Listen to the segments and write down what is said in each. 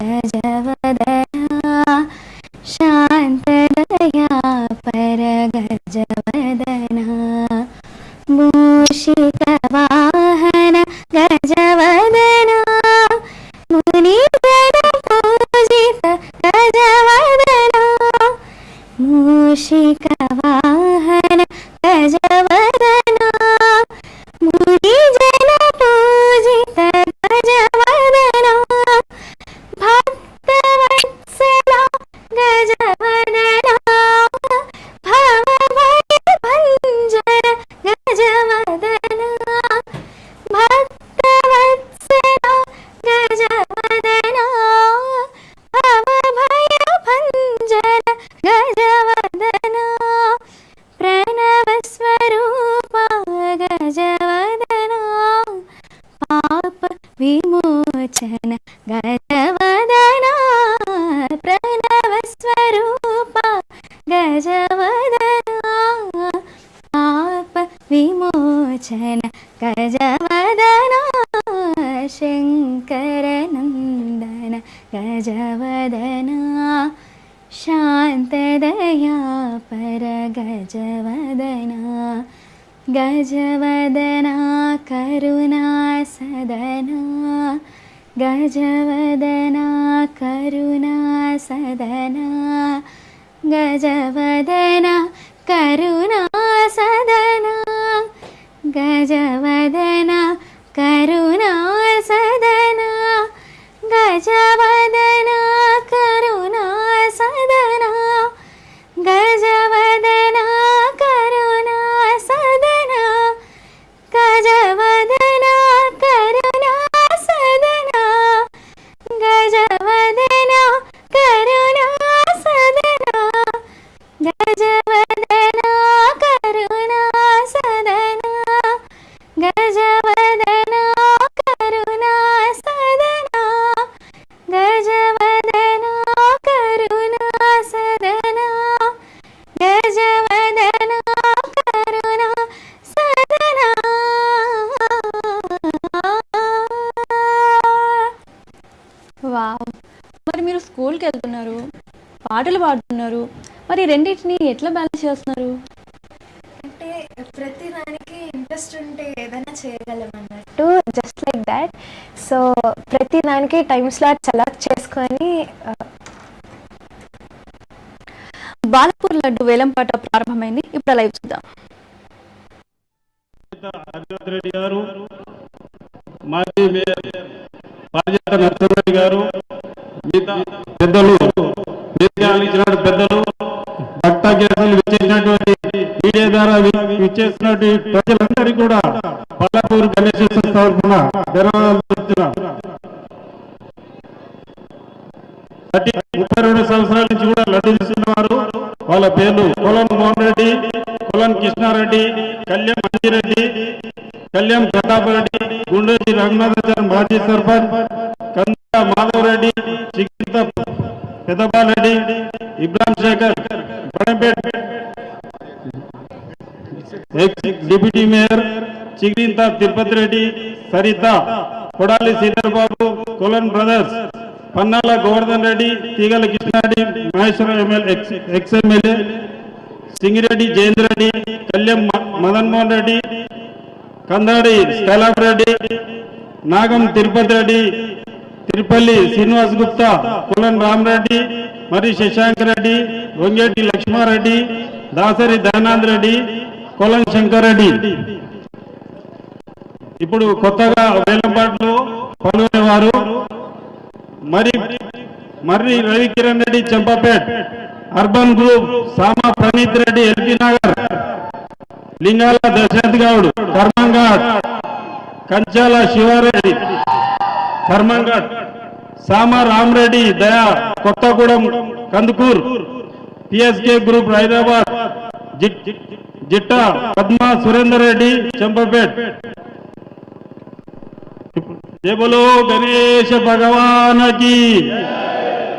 गजवदना शान्तदया परगजवदना मूषिकवाहन गजवदना मुनिगणपूजित गजवदना मूषिकवाहन विमोचन गजवदना प्रणवस्वरूपा गजवदना पाप विमोचन गजवदना शङ्करनन्दन गजवदना शान्तदया परगजवदना गजवदना करुणा सदना गजवदना करुणा सदना गजवदना करुणा सदना गजवदना करुणा सदना गजवदना పాటలు పాడుతున్నారు. మరి రెండింటిని ఎట్లా బ్యాలెన్స్ చేస్తున్నారు? అంటే ప్రతి దానికి ఇంట్రెస్ట్ ఉంటే ఏదైనా చేయగలం అన్నట్టు జస్ట్ లైక్ దాట్ సో ప్రతి దానికి టైం స్లాట్ సెలెక్ట్ చేసుకొని ఆ, బాలపూర్ లడ్డు వేలంపాట ప్రారంభమైంది. ఇప్పుడు లైవ్ చూద్దాం. హరినాథ్ రెడ్డి గారు మాజీ మేయర్ పారిజాత నరసింహరెడ్డి గారు మిగతా పెద్దలు నిర్ణయాలు ఇచ్చినటువంటి పెద్దలు భక్త కేసులు విచ్చేసినటువంటి మీడియా ద్వారా విచ్చేసినటువంటి ప్రజలందరికీ కూడా పల్లపూరు గణేష్ తరఫున ధన్యవాదాలు చెప్తున్నాం ముప్పై రెండు సంవత్సరాల నుంచి కూడా లడ్డు తీసుకున్నవారు వాళ్ళ పేర్లు కొలం మోహన్ రెడ్డి కొలం కృష్ణారెడ్డి కళ్యాణ్ మంజిరెడ్డి కళ్యాణ్ ప్రతాప్ రెడ్డి గుండూరి రఘునాథాచార్య మాజీ sarpanch Kanda Madhav Reddy Pedabalareddy Ibrahim Shekhar Badangpet. Deputy mayor Chigirintha Tirupati Reddy Saritha Kodali Sridhar Babu Kolan brothers Pannala Govardhan Reddy Teegala Krishnareddy Maheshwaram MLA ex MLA Singireddy Jayendra Reddy Kalyan మ- Madan Mohan Reddy Kandadi Skylab Reddy Nagam Tirupati Reddy Tirupalli Srinivas Gupta కులన్ Rama Reddy మరి శశాంక్ రెడ్డి వంగేటి లక్ష్మారెడ్డి దాసరి దయానంద్ రెడ్డి కొలం శంకర్ రెడ్డి. ఇప్పుడు కొత్తగా వేలంపాట్లో పాల్గొనేవారు మరి Marri Ravikiran Reddy Champapet urban group Sama Praneeth Reddy LB Nagar Lingala Dasharath Goud Karmanghat Kanchala Shivareddy Karmanghat Sama Ramareddy Daya Kothagudem Kandukur PSK group Hyderabad Jitta Padma Surender Reddy Champapet. జబలో బోలో గణేశ భగవానకి.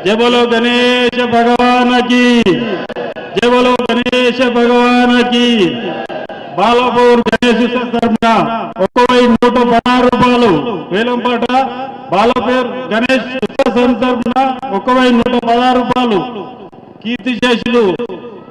జబలో బోలో గణేశ భగవానకి. జబలో బోలో గణేశ భగవానకి. బాలపూర్ గణేష్ తరఫున ఒక్క వెయ్యి నూట పదహారు రూపాయలు. వేలంపాట బాలపేరు గణేష్ తరఫున ఒక వెయ్యి నూట పదహారు రూపాయలు కీర్తి శేషులు